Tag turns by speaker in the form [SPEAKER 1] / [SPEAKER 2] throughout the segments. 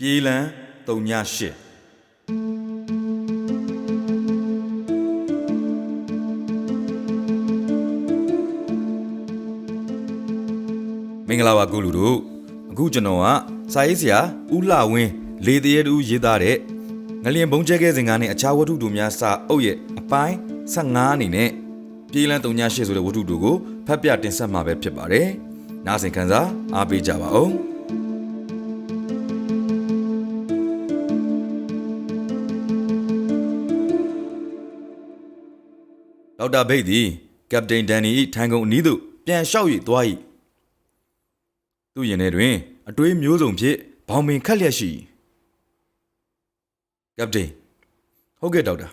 [SPEAKER 1] ပြေးလန်း38မင်္ဂလာပါကုလူတို့အခုကျွန်တော်ကစာရေးဆရာဦးလှဝင်းလေတရေတူရေးသားတဲ့ငလျင်ဘုံကျဲကဲစဉ်ကနေအခြားဝတ္ထုတို့များစာအုပ်ရဲ့အပိုင်း15အနေနဲ့ပြေးလန်း38ဆိုတဲ့ဝတ္ထုတို့ကိုဖတ်ပြတင်ဆက်မှာပဲဖြစ်ပါတယ်။နားဆင်ခံစားအားပေးကြပါဦး။ ဒေါက်တာဘိတ်သည်ကပတိန်ဒန်နီ၏ထိုင်ကုန်အနီးသို့ပြန်လျှောက်၍သွား၏သူ့ရင်ထဲတွင် အတွေးမျိုးစုံဖြင့်ဘောင်ပင်ခတ်လျက်ရှိ၏ကပတိန်ဟုတ်ကဲ့ဒေါက်တာ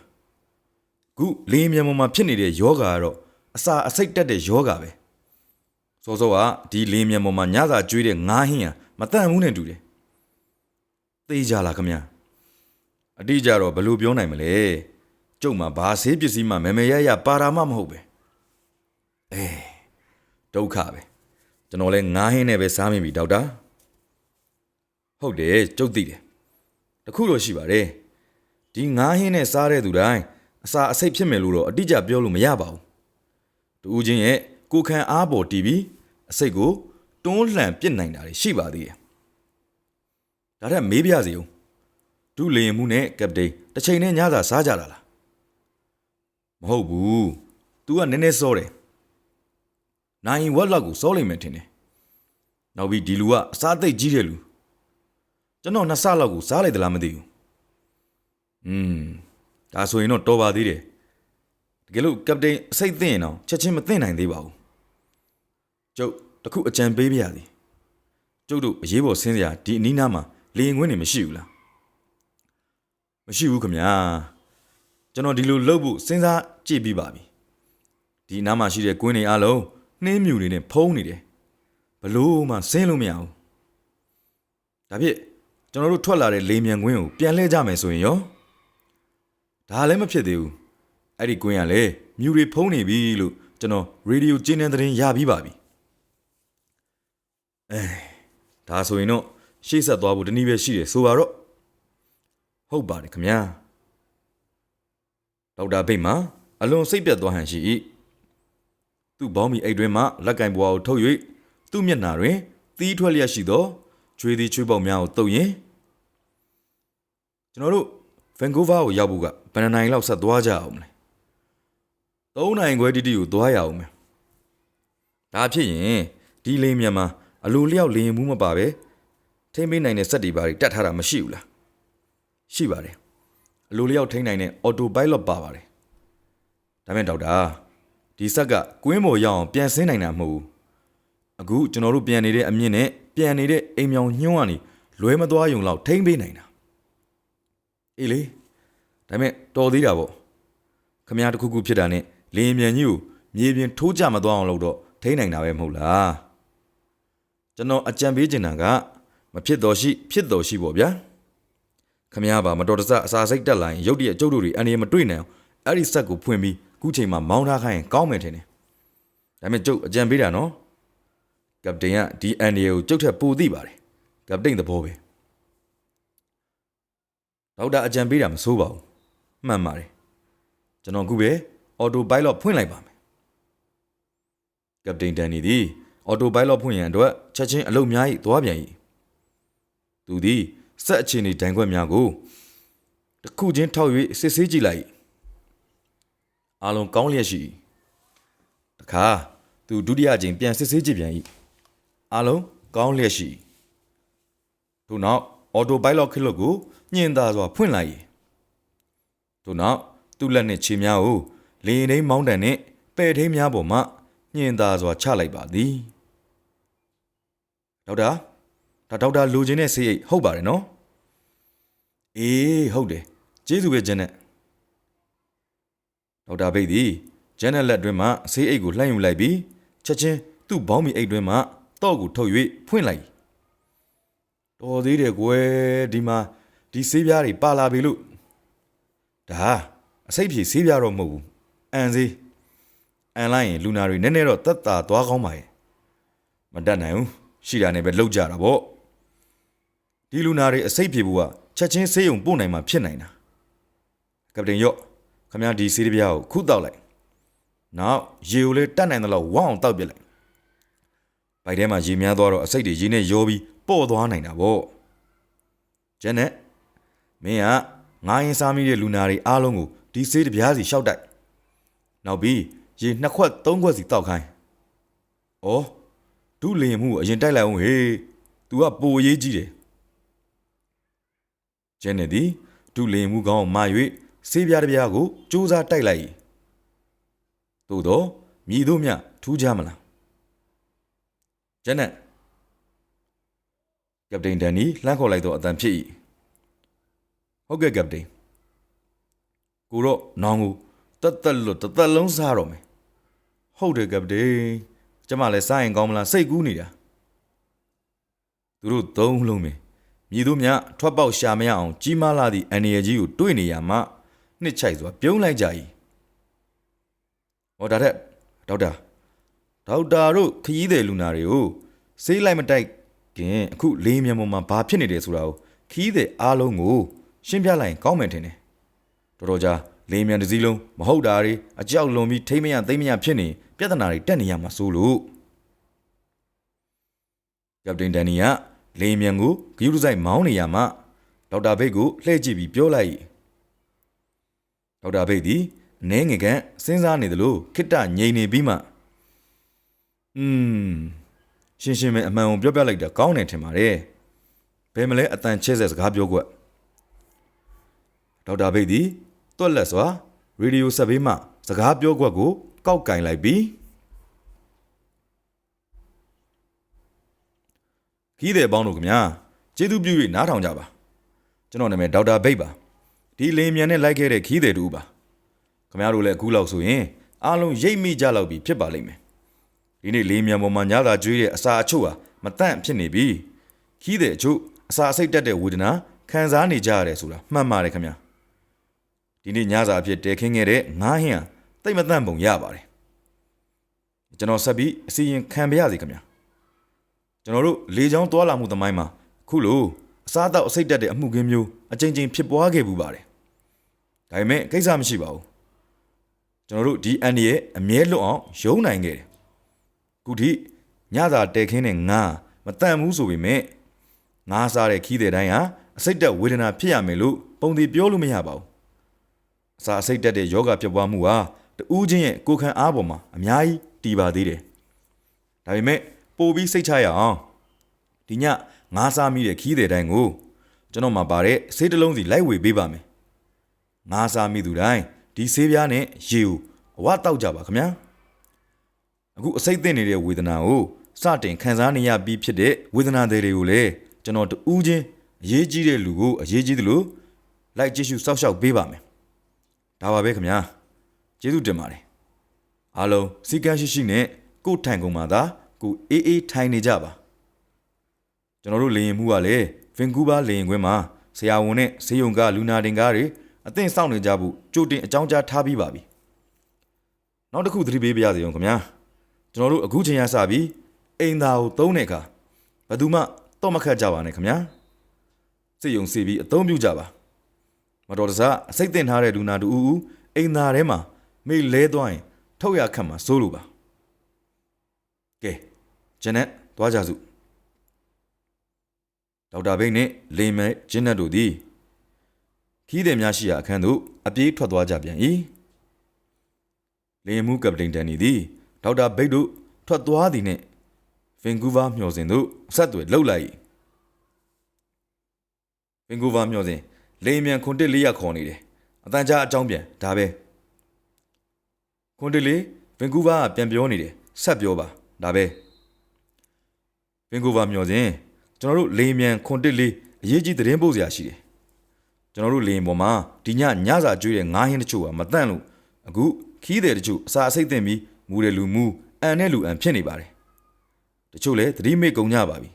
[SPEAKER 1] ခုလင်းမြန်ပေါ်မှာဖြစ်နေတဲ့ယောဂါကတော့အစာအစိတ်တက်တဲ့ယောဂါပဲစောစောကဒီလင်းမြန်ပေါ်မှာညစာကျွေးတဲ့ငါးဟင်းဟာမတန်ဘူးနဲ့တူတယ်သိကြလားခမညာအတိအကျတော့ဘယ်လိုပြောနိုင်မလဲ ကျုပ်မှာဘာဆေးပစ္စည်းမှမမေရရပါတာမှမဟုတ်ပဲအေးဒုက္ခပဲကျွန်တော်လဲငားဟင်းနဲ့ပဲစားမိပြီဒေါက်တာဟုတ်တယ်ကျုပ်သိတယ်တခုတော့ရှိပါတယ်ဒီငားဟင်းနဲ့စားတဲ့သူတိုင်းအစာအဆိပ်ဖြစ်မယ်လို့တော့အတိအကျပြောလို့မရပါဘူးတူဦးချင်းရဲ့ကိုယ်ခံအားပေါ်တီးပြီးအဆိပ်ကိုတွန်းလှန်ပစ်နိုင်တာတွေရှိပါသေးတယ်ဒါထက်မေးပြစီအောင်ဒုလေရင်မှုနဲ့ကပတိန်တစ်ချိန်နဲ့ညစာစားကြတာလား မဟုတ်ဘူး तू ကနည်းနည်းစောတယ်နိုင်ဝက်လောက်ကိုစောလိမ့်မယ်ထင်တယ်နောက်ပြီးဒီလူကအစားသိပ်ကြီးတဲ့လူကျွန်တော်နှစ်ဆလောက်ကိုစားလိုက်သလားမသိဘူးอืมဒါဆိုရင်တော့တော်ပါသေးတယ်တကယ်လို့ကပတိန်အစိတ်သိရင်တော့ချက်ချင်းမသိနိုင်သေးပါဘူးကျုပ်တခုအကြံပေးပြရသည်ကျုပ်တို့အရေးပေါ်ဆင်းစရာဒီအနီးနားမှာလေရင်ခွင်းနေမရှိဘူးလားမရှိဘူးခင်ဗျာ ကျွန်တော်ဒီလိုလုပ်ဖို့စဉ်းစား ကြည့်ပြီးပါပြီဒီအနားမှာရှိတဲ့ကွင်းတွေအားလုံးနှင်းမြူတွေနဲ့ဖုံးနေတယ်ဘလို့မှဆင်းလို့မရဘူးဒါဖြစ်ကျွန်တော်တို့ထွက်လာတဲ့လေမြန်ကွင်းကိုပြန်လှည့်ကြမယ်ဆိုရင်ရောဒါလည်းမဖြစ်သေးဘူးအဲ့ဒီကွင်းကလည်းမြူတွေဖုံးနေပြီလို့ကျွန်တော်ရေဒီယိုကျင်းတဲ့သတင်းရပြီးပါပြီအဲဒါဆိုရင်တော့ရှေ့ဆက်သွားဖို့တနည်းပဲရှိတယ်ဆိုပါတော့ဟုတ်ပါတယ်ခင်ဗျာဒေါက်တာဘိတ်မှာ အလွန်စိတ်ပြတ်သွားဟန်ရှိ၏သူ့ဘောင်းမီအိတ်တွင်မှလက်ကင်ပွားကိုထုတ်၍သူ့မျက်နှာတွင်သီးထွက်လျက်ရှိသောချွေးသည်ချွေးပေါက်များကိုတုပ်ရင်ကျွန်တော်တို့ဗန်ကူးဗားကိုရောက်ဖို့ကဘယ်နှစ်နိုင်လောက်ဆက်သွားကြအောင်မလဲသုံးနိုင်ခွဲတိတိကိုသွားရအောင်မယ်ဒါဖြစ်ရင်ဒီလေးမြန်မှာအလိုလျောက်လင်းမှုမပါပဲထိမ့်ပေးနိုင်တဲ့စက်တွေပါတွေတတ်ထားတာမရှိဘူးလားရှိပါတယ်အလိုလျောက်ထိန်းနိုင်တဲ့ auto pilot ပါပါတယ်။ ဒါမဲ့ဒေါက်တာဒီဆက်ကကွင်းပေါ်ရောက်အောင်ပြန်ဆင်းနိုင်တာမဟုတ်ဘူး။အခုကျွန်တော်တို့ပြန်နေတဲ့အမြင့်နဲ့ပြန်နေတဲ့အိမ်မြောင်ညှိုးကနေလွဲမသွားယုံလောက်ထိန်းပေးနိုင်တာ။အေးလေဒါမဲ့တော်သေးတာပေါ့။ခမည်းတစ်ခုခုဖြစ်တာနဲ့လင်းမြန်ကြီးကိုမြေပြင်ထိုးကြမသွားအောင်လုပ်တော့ထိန်းနိုင်တာပဲမဟုတ်လား။ကျွန်တော်အကြံပေးချင်တာကမဖြစ်တော်ရှိ ဖြစ်တော်ရှိပေါ့ဗျာ။ခမရပါမတော်တဆအစာစိတ်တက်လာရင်ရုတ်တရက်ကျုပ်တို့တွေအနေမတွေ့နိုင်အောင်အဲ့ဒီဆက်ကိုဖွင့်ပြီး ခုချိန်မှာမောင်းထားခိုင်းရင်ကောင်းမယ်ထင်တယ်။ဒါပေမဲ့ကျုပ်အကြံပေးတာနော်။ကပတိန်ကဒီအန်ဒီကိုကျုပ်ထက်ပိုသိပါတယ်။ကပတိန်သဘောပဲ။ဒေါက်တာအကြံပေးတာမဆိုးပါဘူး။မှန်ပါတယ်။ကျွန်တော်ခုပဲအော်တိုပိုင်လော့ဖွင့်လိုက်ပါမယ်။ကပတိန်တန်နီသည်အော်တိုပိုင်လော့ဖွင့်ရန်အတွက်ချက်ချင်းအလုပ်များ၏သွားပြန်၏။သူသည်စက်အခြေအနေဒဏ်ခွက်များကိုတစ်ခုချင်းထောက်၍စစ်ဆေးကြည့်လိုက် အားလုံးကောင်းလျက်ရှိ၏တခါသူဒုတိယကြိမ်ပြန်စစ်ဆေးကြည့်ပြန်၏အားလုံးကောင်းလျက်ရှိ၏ထို့နောက်အော်တိုပိုင်လော့ခစ်လွတ်ကိုညင်သာစွာဖွင့်လိုက်၏ထို့နောက်သူ့လက်နှင့်ခြေများကိုလေရင်ထိန်းမောင်းတန်နှင့်ပဲ့ထိန်းများပေါ်မှညင်သာစွာချလိုက်ပါသည်ဒေါက်တာဒါဒေါက်တာလိုချင်တဲ့ဆေးအိတ်ဟုတ်ပါတယ်နော်အေးဟုတ်တယ်ကျေးဇူးပဲဂျန်နဲ့ ဒေါက်တာဘိတ်သည်ဂျန်နဲ့လက်တွင်မှဆေးအိတ်ကိုလှမ်းယူလိုက်ပြီးချက်ချင်းသူ့ဘောင်းမီအိတ်တွင်မှတော့ကိုထုတ်၍ဖွင့်လိုက်တော်သေးတယ်ကွယ်ဒီမှာဒီဆေးပြားတွေပါလာပြီလို့ဒါအစိတ်ဖြေဆေးပြားတော့မဟုတ်ဘူးအန်ဆေးအန်လိုက်ရင်လူနာတွေနည်းနည်းတော့တက်တာသွားကောင်းပါရဲ့မတတ်နိုင်ဘူးရှိတာနဲ့ပဲလောက်ကြတာပေါ့ဒီလူနာတွေအစိတ်ပြေဖို့ကချက်ချင်းဆေးရုံပို့နိုင်မှာဖြစ်နိုင်တာကပတိန်ရော့ ခမရဒီစီးရပြားကိုခုတောက်လိုက်နောက်ရေကိုလည်းတတ်နိုင်သလောက်ဝမ်းအောင်တောက်ပြလိုက်ဘိုက်ထဲမှာရေများသွားတော့အစိတ်တွေရေနဲ့ရောပြီးပေါ့သွားနိုင်တာပေါ့ကျန်တဲ့မင်းကငားရင်စားမိတဲ့လူနာတွေအားလုံးကိုဒီဆေးတစ်ပြားစီရှောက်တိုက်နောက်ပြီးရေနှစ်ခွက်သုံးခွက်စီတောက်ခိုင်းဩဒုလင်မှုကိုအရင်တိုက်လိုက်အောင်ဟေး तू ကပိုရေးကြီးတယ်ကျန်နေသည်ဒုလင်မှုကောင်းမာ၍ ဆေးပြားတစ်ပြားကိုစူးစားတိုက်လိုက်၏သို့တော့မြည်တို့မြထူးကြမလားကျန်တဲ့ကပတိန်ဒန်နီလှမ်းခေါ်လိုက်တော့အတန်ဖြစ်၏ဟုတ်ကဲ့ကပတိန်ကိုတော့နောင်ကိုတက်တက်လွတ်တက်တက်လုံးစားတော့မယ်ဟုတ်တယ်ကပတိန်ကျမလည်းစားရင်ကောင်းမလားစိတ်ကူးနေတာသူတို့သုံးလုံးပဲမြည်တို့မြထွက်ပေါက်ရှာမရအောင်ကြီးမားလာသည့်အန်ရကြီးကိုတွေးနေရမှ နှစ်ချိုက်စွာပြုံးလိုက်ကြ၏ဟောဒါတဲ့ဒေါက်တာဒေါက်တာတို့ခရီးသည်လူနာတွေကိုဆေးလိုက်မတိုက်ခင်အခုလေးမြန်ပေါ်မှာဘာဖြစ်နေတယ်ဆိုတာကိုခရီးသည်အားလုံးကိုရှင်းပြလိုက်ရင်ကောင်းမယ်ထင်တယ်တော်တော်ကြာလေးမြန်တစ်စည်းလုံးမဟုတ်တာတွေအကြောက်လွန်ပြီးထိမ့်မရသိမ့်မရဖြစ်နေပြဿနာတွေတက်နေရမှာစိုးလို့ကပတိန်ဒန်နီကလေးမြန်ကိုဂယူးဆိုင်မောင်းနေရမှဒေါက်တာဘိတ်ကိုလှည့်ကြည့်ပြီးပြောလိုက် ဒေါက်တာဘိတ်သည်အနှဲငယ်ကစဉ်းစားနေသလိုခိတ္တငြိမ်နေပြီးမှอืมရှင်းရှင်းပဲအမှန်ကိုပြောပြလိုက်တာကောင်းတယ်ထင်ပါတယ်ဘယ်မလဲအတန်ချဲ့ဆက်စကားပြောကွက်ဒေါက်တာဘိတ်သည်တွက်လက်စွာရေဒီယိုဆက်ဘေးမှစကားပြောကွက်ကို ကောက်ကင်လိုက်ပြီးခီးတယ်ပေါင်းတို့ခင်ဗျာကျေးဇူးပြု၍နားထောင်ကြပါကျွန်တော်နာမည်ဒေါက်တာဘိတ်ပါ ဒီလင်းမြန်နဲ့လိုက်ခဲ့တဲ့ခီးတယ်တူပါခင်ဗျားတို့လည်းအခုလောက်ဆိုရင်အားလုံးရိပ်မိကြလောက်ပြီဖြစ်ပါလိမ့်မယ်ဒီနေ့လင်းမြန်ပေါ်မှာညသာကျွေးတဲ့အစာအချို့ဟာမတန့်ဖြစ်နေပြီခီးတယ်အချို့အစာအစိတ်တက်တဲ့ဝေဒနာခံစားနေကြရတယ်ဆိုတာမှန်ပါတယ်ခင်ဗျာဒီနေ့ညစာအဖြစ်တဲခင်းခဲ့တဲ့ငားဟင်းဟာတိတ်မတန့်ပုံရပါတယ်ကျွန်တော်ဆက်ပြီးအစီရင်ခံပါရစေခင်ဗျာကျွန်တော်တို့လေချောင်းတွာလာမှုသမိုင်းမှာခုလိုအစားအသောက်အစိတ်တက်တဲ့အမှုခင်းမျိုးအကြိမ်ကြိမ်ဖြစ်ပွားခဲ့ပူပါတယ် ဒါပေမဲ့ကိစ္စမရှိပါဘူးကျွန်တော်တို့ဒီအန်ဒီရဲ့အမြဲလွတ်အောင်ယုံနိုင်ခဲ့တယ်ခုထိညသာတဲခင်းတဲ့ငါမတန့်ဘူးဆိုပေမဲ့ငါစားတဲ့ခီးတဲ့တိုင်းဟာအစိတ်တက်ဝေဒနာဖြစ်ရမယ်လို့ပုံသေးပြောလို့မရပါဘူးအစာအစိတ်တက်တဲ့ယောဂဖြစ်ပွားမှုဟာတူးချင်းရဲ့ကိုယ်ခံအားပေါ်မှာအများကြီးတည်ပါသေးတယ်ဒါပေမဲ့ပို့ပြီးစိတ်ချရအောင်ဒီညငါးစားမိတဲ့ခီးတဲ့တိုင်းကိုကျွန်တော်မှာပါတဲ့ဆေးတစ်လုံးစီလိုက်ဝေပေးပါမယ် ငါးစားမိသူတိုင်းဒီဆေးပြားနဲ့ရေကိုအဝတောက်ကြပါခင်ဗျာအခုအစိတ်သင့်နေတဲ့ဝေဒနာကိုစတင်ခံစားနေရပြီးဖြစ်တဲ့ဝေဒနာတွေကိုလည်းကျွန်တော်တူးချင်းအရေးကြီးတဲ့လူကိုအရေးကြီးသလိုလိုက်ကြည့်ရှုစောင့်ရှောက်ပေးပါမယ်ဒါပါပဲခင်ဗျာကျေးဇူးတင်ပါတယ်အားလုံးစီကန်းရှိရှိနဲ့ကိုယ်ထိုင်ကုန်ပါသာကိုအေးအေးထိုင်နေကြပါကျွန်တော်တို့လေရင်မှုကလည်းဗင်ကူးဘာလေရင်ခွင်းမှာဆရာဝန်နဲ့ဆေးရုံကလူနာတင်ကားတွေ အသင့်စောင့်နေကြဖို့ကြိုတင်အကြောင်းကြားထားပြီးပါပြီနောက်တစ်ခုသတိပေးပါရစေအောင်ခင်ဗျာကျွန်တော်တို့အခုချိန်ရစပြီးအိမ်သာကိုသုံးတဲ့အခါဘယ်သူမှတော့မခတ်ကြပါနဲ့ခင်ဗျာစိတ်ယုံစီပြီးအသုံးပြုကြပါမတော်တဆအစိတ်တင်ထားတဲ့လူနာတူဦးအိမ်သာထဲမှာမိလဲသွားရင်ထုတ်ရခတ်မှာစိုးလို့ပါကဲဂျန်နက်သွားကြစုဒေါက်တာဘိတ်နဲ့လေမဲဂျင်းနက်တို့သည် ခီးသည်များရှိရာအခန်းသို့အပြေးထွက်သွားကြပြန်၏လေမှုကပတိန်တန်နီသည်ဒေါက်တာဘိတ်တို့ထွက်သွားသည်နှင့်ဗင်ကူးဗားမျှော်စင်သို့အဆက်အသွယ်လှုပ်လိုက်၏ဗင်ကူးဗားမျှော်စင်လေမြန်ခွန်တစ်လေးရခေါ်နေတယ်အတန်ကြာအကြောင်းပြန်ဒါပဲခွန်တစ်လေးဗင်ကူးဗားကပြန်ပြောနေတယ်ဆက်ပြောပါဒါပဲဗင်ကူးဗားမျှော်စင်ကျွန်တော်တို့လေမြန်ခွန်တစ်လေးအရေးကြီးသတင်းပို့စရာရှိတယ် ကျွန်တော်တို့လေရင်ပေါ်မှာဒီညညစာကျွေးတဲ့ငားဟင်းတချို့ကမတန့်လို့အခုခီးတယ်တချို့အစာအစိတ်တင်ပြီးမူတယ်လူမူအန်နဲ့လူအန်ဖြစ်နေပါတယ်တချို့လည်းသတိမေ့ကုန်ကြပါပြီ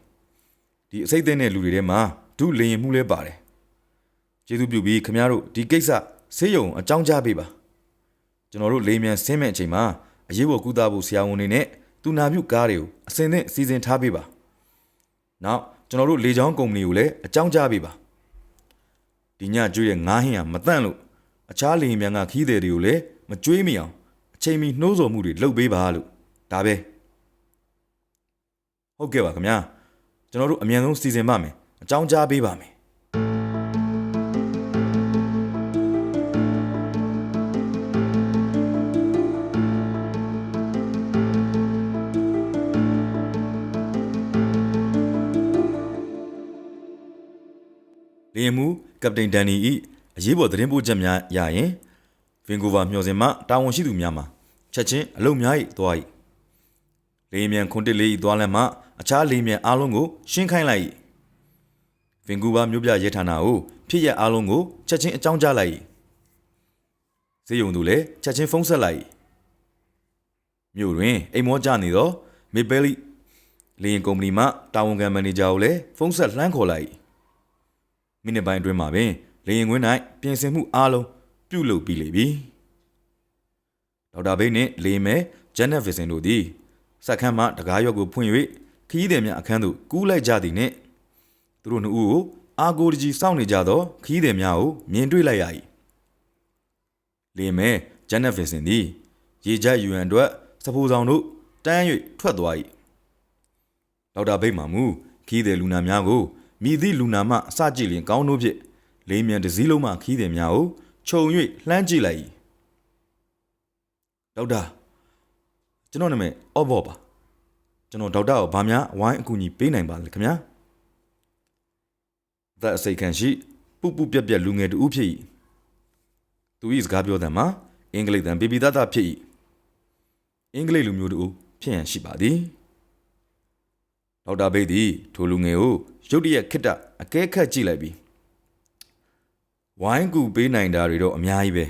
[SPEAKER 1] ဒီအစိတ်တင်တဲ့လူတွေထဲမှာဒုလေရင်မှုလဲပါတယ်ကျေးဇူးပြုပြီးခင်ဗျားတို့ဒီကိစ္စဆေးရုံအကြောင်းကြားပေးပါကျွန်တော်တို့လေမြန်ဆင်းမဲ့အချိန်မှာအရေးပေါ်ကုသဖို့ဆရာဝန်တွေနဲ့သူနာပြုကားတွေကိုအစင်သင့်စီစဉ်ထားပေးပါနောက်ကျွန်တော်တို့လေချောင်းကုမ္ပဏီကိုလည်းအကြောင်းကြားပေးပါ ဒီညကျွေးတဲ့ငားဟင်းကမတန့်လို့အခြားလေရင်မြန်ကခီးသည်တွေကိုလည်းမကျွေးမိအောင်အချိန်မီနှိုးဆော်မှုတွေလုပ်ပေးပါလို့ဒါပဲဟုတ်ကဲ့ပါခင်ဗျာကျွန်တော်တို့အမြန်ဆုံးစီစဉ်ပါမယ်အကြောင်းကြားပေးပါမယ်လေယာဉ်မှူး ကပတိန်ဒန်နီ၏အရေးပေါ်သတင်းပို့ချက်များရရင်ဗင်ကူဗာမျှော်စင်မှတာဝန်ရှိသူများမှချက်ချင်းအလုံများ၏သွား၏လေယာဉ်မြန်ခွန်တစ်လေး၏သွားလမ်းမှအခြားလေယာဉ်မြန်အားလုံးကိုရှင်းခိုင်းလိုက်၏ဗင်ကူဗာမြို့ပြရဲဌာနကိုဖြစ်ရအားလုံးကိုချက်ချင်းအကြောင်းကြားလိုက်၏စေယုံသူလည်းချက်ချင်းဖုန်းဆက်လိုက်၏မြို့တွင်အိမ်မောကြနေသောမေဘယ်လီလေယာဉ်ကုမ္ပဏီမှတာဝန်ခံမန်နေဂျာကိုလည်းဖုန်းဆက်လှမ်းခေါ်လိုက်၏ မိနစ်ပိုင်းအတွင်းမှာပင်လေယာဉ်ကွင်း၌ပြင်ဆင်မှုအားလုံးပြုလုပ်ပြီးလေပြီဒေါက်တာဘိတ်နှင့်လေမဲဂျန်နက်ဗီစင်တို့သည်စက်ခန်းမှတကားရွက်ကိုဖွင့်၍ခရီးသည်များအခန်းသို့ကူးလိုက်ကြသည်နှင့်သူတို့နှစ်ဦးကိုအာကိုတကြီးစောင့်နေကြသောခရီးသည်များကိုမြင်တွေ့လိုက်ရ၏လေမဲဂျန်နက်ဗီစင်သည်ရေကြက်ယူရန်အတွက်စပူဆောင်တို့တန်း၍ထွက်သွား၏ဒေါက်တာဘိတ်မှမူခရီးသည်လူနာများကို မိသည့်လူနာမှအစကြည့်လျင်ကောင်းတို့ဖြင့်လေးမြန်တစ်စည်းလုံးမှခရီးသည်များကိုခြုံ၍လှမ်းကြည့်လိုက်၏ဒေါက်တာကျွန်တော်နာမည်အော့ဘော့ပါကျွန်တော်ဒေါက်တာကိုဗာများဝိုင်းအကူအညီပေးနိုင်ပါလဲခင်ဗျာသက်အစိတ်ခံရှိပုပုပြက်ပြက်လူငယ်တူဖြစ်၏သူ၏စကားပြောတဲ့မှာအင်္ဂလိပ်တန်ပြပြသားသားဖြစ်၏အင်္ဂလိပ်လူမျိုးတူဖြစ်ရန်ရှိပါသည် ဒေါက်တာဘိတ်သည်ထိုလူငယ်ကိုရုတ်တရက်ခစ်တအကဲခတ်ကြည့်လိုက်ပြီးဝိုင်းကူပေးနိုင်တာတွေတော့အများကြီးပဲ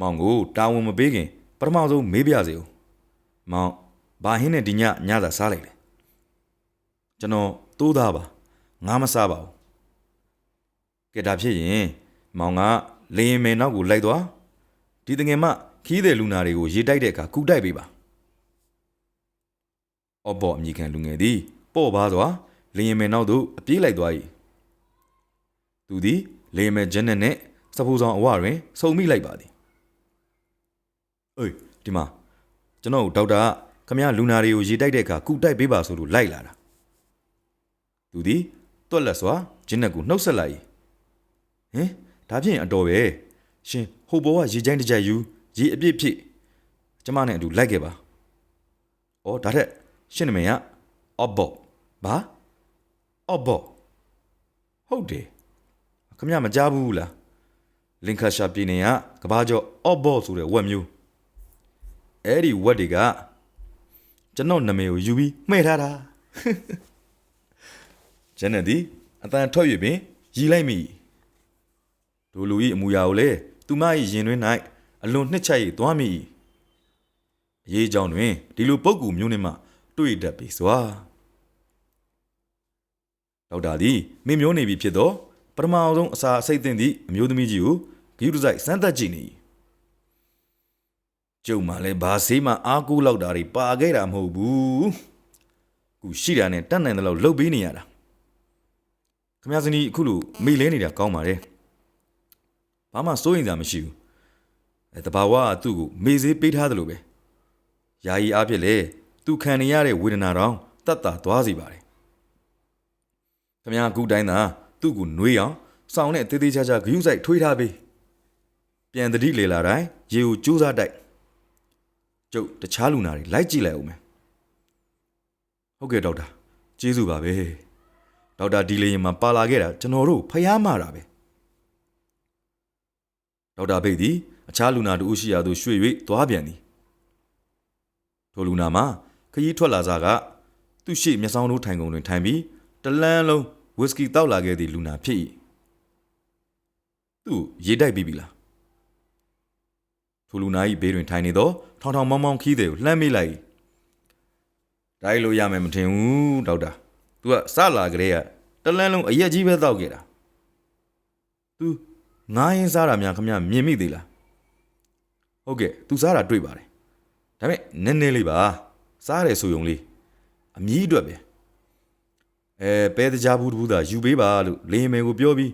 [SPEAKER 1] မောင်ကိုတာဝန်မပေးခင်ပထမဆုံးမေးပြစေဦးမောင်ဘာဟင်းနဲ့ဒီညညသာစားလိုက်လေကျွန်တော်တိုးသားပါငါမစားပါဘူးကဲဒါဖြစ်ရင်မောင်ကလေရင်မယ်နောက်ကိုလိုက်သွားဒီတငယ်မခီးတဲ့လူနာတွေကိုရေတိုက်တဲ့အခါကူတိုက်ပေးပါ အော်ဘော့အမိခံလူငယ်သည်ပေါ့ပါစွာလင်းရင်မယ်နောက်သို့အပြေးလိုက်သွား၏သူသည်လင်းရင်မယ်ဂျန်နက်နှင့်စပူဆောင်အဝတွင်စုံမိလိုက်ပါသည်အေးဒီမှာကျွန်တော်ဒေါက်တာကခမရလူနာတွေကိုရေတိုက်တဲ့အခါကုတိုက်ပေးပါဆိုလို့လိုက်လာတာသူသည်တွက်လက်စွာဂျင်းနက်ကိုနှုတ်ဆက်လိုက်ဟင်ဒါဖြင့်အတော်ပဲရှင်ဟိုဘောကရေချိုင်းတစ်ကြိုက်ယူရေအပြည့်ဖြစ်ကျမနဲ့အတူလိုက်ခဲ့ပါဩဒါထက် ရှင်နမည်ကအော့ဘော့ဘာအော့ဘော့ဟုတ်တယ်ခမရမကြားဘူးလားလင်ခါရှာပြည်နယ်ကကဘာကျော်အော့ဘော့ဆိုတဲ့ဝက်မျိုးအဲ့ဒီဝက်တွေကကျွန်တော်နာမည်ကိုယူပြီးမှဲ့ထားတာဂျန်နက်ဒီအတန်ထွက်၍ပင်ရီလိုက်မိဒိုလူဤအမူအရာကိုလေသူမ၏ရင်တွင်၌အလွန်နှစ်ချက်၏သွားမိအရေးကြောင့်တွင်ဒီလိုပုဂ္ဂိုလ်မျိုးနှင့်မှ တွေ့တတ်ပြီစွာဒေါက်တာသည်မင်းမျိုးနေပြီဖြစ်သောပထမအောင်ဆုံးအစာအစိတ်သင့်သည့်အမျိုးသမီးကြီးကိုဂိယူတစိုက်စမ်းသပ်ကြည့်နေကျုံမှလည်းဘာဆေးမှအားကိုးလောက်တာတွေပါခဲ့တာမဟုတ်ဘူးခုရှိတာနဲ့တတ်နိုင်တဲ့လောက်လှုပ်ပေးနေရတာခမရစနီအခုလိုမိလဲနေတာကောင်းပါတယ်ဘာမှစိုးရင်စရာမရှိဘူးအဲတဘာဝကသူ့ကိုမေဆေးပေးထားတယ်လို့ပဲယာယီအားဖြင့်လေ သူခံနေရတဲ့ဝေဒနာတောင်တတ်တာသွားစီပါတယ်ခမရအခုတိုင်းသာသူ့ကိုနှွေးအောင်စောင်းနဲ့တေးသေးချာချာဂယုဆိုင်ထွေးထားပေးပြန်တတိလေလာတိုင်းရေကိုကြိုးစားတိုက်ကျုပ်တခြားလူနာတွေလိုက်ကြည့်လိုက်အောင်မယ်ဟုတ်ကဲ့ဒေါက်တာကျေးဇူးပါပဲဒေါက်တာဒီလေရင်မှာပါလာခဲ့တာကျွန်တော်တို့ဖျားမာတာပဲဒေါက်တာဘိတ်သည်အခြားလူနာတို့ရှိရာသို့ရွှေ့၍သွားပြန်သည်ထိုလူနာမှာ ခရီးထွက်လာစားကသူ့ရှိမျက်စောင်းတို့ထိုင်ကုန်တွင်ထိုင်ပြီးတလန်းလုံးဝစ်စကီတောက်လာခဲ့သည့်လူနာဖြစ်၏သူရေတိုက်ပြီးပြီလားထိုလူနာ၏ဘေးတွင်ထိုင်နေသောထောင်ထောင်မောင်းမောင်းခီးသည်ကိုလှမ်းမိလိုက်တိုက်လို့ရမယ်မထင်ဘူးဒေါက်တာသူကစလာကလေးကတလန်းလုံးအရက်ကြီးပဲတောက်ခဲ့တာသူငားရင်စားတာများခမမြင်မိသေးလားဟုတ်ကဲ့သူစားတာတွေ့ပါတယ်ဒါပေမဲ့နည်းနည်းလေးပါ စားတယ်ဆိုယုံလေးအမြည်အတွက်ပဲအဲပဲတကြားဘူးတဘူးသာယူပေးပါလို့လေရင်မယ်ကိုပြောပြီး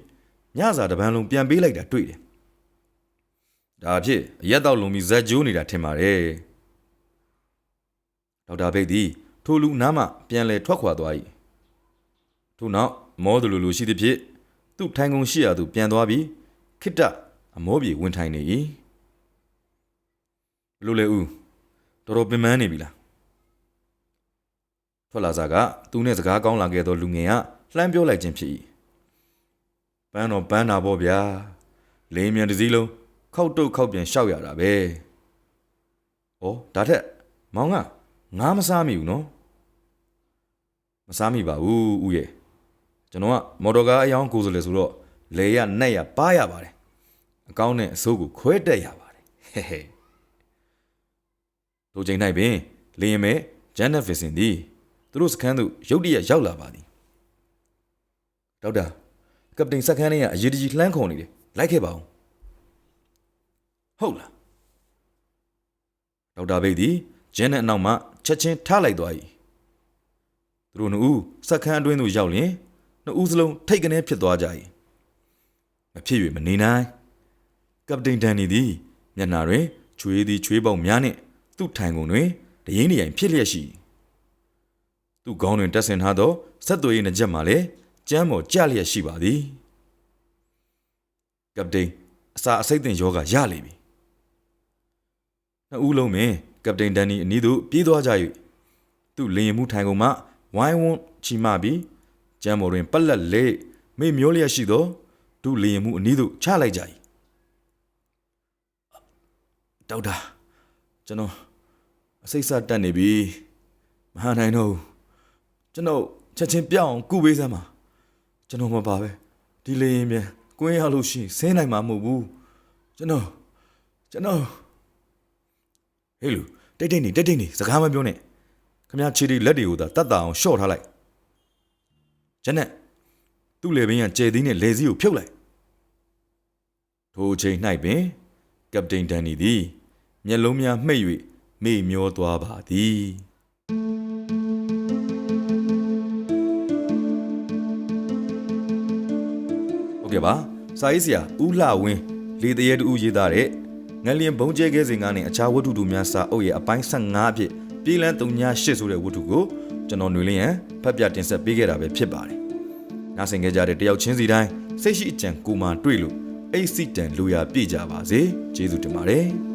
[SPEAKER 1] ညစာတစ်ပန်းလုံးပြန်ပေးလိုက်တာတွေ့တယ်ဒါအဖြစ်အရက်တော့လုံပြီးဇက်ကျိုးနေတာထင်ပါတယ်ဒေါက်တာဘိတ်သည်ထိုလူနားမှပြန်လဲထွက်ခွာသွား၏ထို့နောက်မောသူလူလူရှိသဖြင့်သူ့ထိုင်ကုန်ရှိရာသို့ပြန်သွားပြီးခိတ္တအမောပြေဝင်ထိုင်နေ၏ဘလို့လဲဦးတော်တော်ပင်ပန်းနေပြီလား ထွက်လာစားကသူနဲ့စကားကောင်းလာခဲ့သောလူငယ်ကလှမ်းပြောလိုက်ခြင်းဖြစ်၏ပန်းတော့ပန်းတာပေါ့ဗျာလေးမြန်တစ်စည်းလုံးခောက်တုတ်ခောက်ပြန်ရှောက်ရတာပဲဩဒါထက်မောင်ကငါမစားမိဘူးနော်မစားမိပါဘူးဦးရဲ့ကျွန်တော်ကမော်တော်ကားအယောင်ကိုယ်စားလှယ်ဆိုတော့လေရနဲ့ရပါရပါတယ်အကောင်းနဲ့အဆိုးကိုခွဲတက်ရပါတယ်ဟဲ့ဟဲ့တို့ချိန်၌ပင်လင်းမဲဂျန်နက်ဖစ်စင်သည် သူတို့စခန်းသို့ရုတ်တရက်ရောက်လာပါသည်ဒေါက်တာကပတိန်စခန်းလေးကအရေးတကြီးလှမ်းခေါ်နေတယ်လိုက်ခဲ့ပါဦးဟုတ်လားဒေါက်တာဘိတ်သည်ဂျင်းနဲ့အနောက်မှချက်ချင်းထားလိုက်သွား၏သူတို့နှစ်ဦးစခန်းအတွင်းသို့ရောက်လျင်နှစ်ဦးစလုံးထိတ်ကနေဖြစ်သွားကြ၏မဖြစ်၍မနေနိုင်ကပတိန်ဒန်နီသည်မျက်နှာတွင်ချွေးသည်ချွေးပေါက်များနှင့်သူ့ထိုင်ကုန်တွင်တရင်းတရိုင်ဖြစ်လျက်ရှိ၏ သူ့ခေါင်းတွင်တက်ဆင်ထားသောဆက်သွေး၏နှစ်ချက်မှလည်းကျမ်းပေါ်ကြလျက်ရှိပါသည်ကပတိန်အစာအစိတ်တင်ယောဂရလေပြီနှစ်ဦးလုံးပင်ကပတိန်ဒန်နီအနီးသို့ပြေးသွားကြ၍သူ့လင်ရင်မှုထိုင်ကုန်မှဝိုင်းဝန်းချီမှပြီးကျမ်းပေါ်တွင်ပက်လက်လေးမေ့မျောလျက်ရှိသောသူ့လင်ရင်မှုအနီးသို့ချလိုက်ကြ၏ဒေါက်တာကျွန်တော်အစိတ်စတက်နေပြီမဟန်နိုင်တော့ဘူး ကျွန်တော်ချက်ချင်းပြောင်းအောင်ကုပေးစမ်းပါကျွန်တော်မပါပဲဒီလေရင်ပြန်ကွင်းရလို့ရှိရင်ဆင်းနိုင်မှာမဟုတ်ဘူးကျွန်တော်ကျွန်တော်ဟေးလူတိတ်တိတ်နေတိတ်တိတ်နေစကားမပြောနဲ့ခမချီဒီလက်တွေကိုသာတတ်တာအောင်ရှော့ထားလိုက်ဂျန်နက်သူ့လေဘင်းကကျဲသီးနဲ့လေစည်းကိုဖြုတ်လိုက်ထိုအချိန်၌ပင်ကပတိန်ဒန်နီသည်မျက်လုံးများမှိတ်၍မေ့မျောသွားပါသည် ဟုတ်ကဲ့ပါစာရေးဆရာဦးလှဝင်းလေတရဲတူရေးသားတဲ့ငလျင်ဘုံကျဲခဲစဉ်ကနေအခြားဝတ္ထုတို့များစာအုပ်ရဲ့အပိုင်း15အဖြစ်ပြည်လန်း38ဆိုတဲ့ဝတ္ထုကိုကျွန်တော်ຫນွေလင်းရန်ဖတ်ပြတင်ဆက်ပေးခဲ့တာပဲဖြစ်ပါတယ်။နားဆင်ကြကြတဲ့တယောက်ချင်းစီတိုင်းစိတ်ရှိအကြံကိုမှတွေ့လို့အိတ်စိတန်လူရပြည့်ကြပါစေ။ကျေးဇူးတင်ပါတယ်။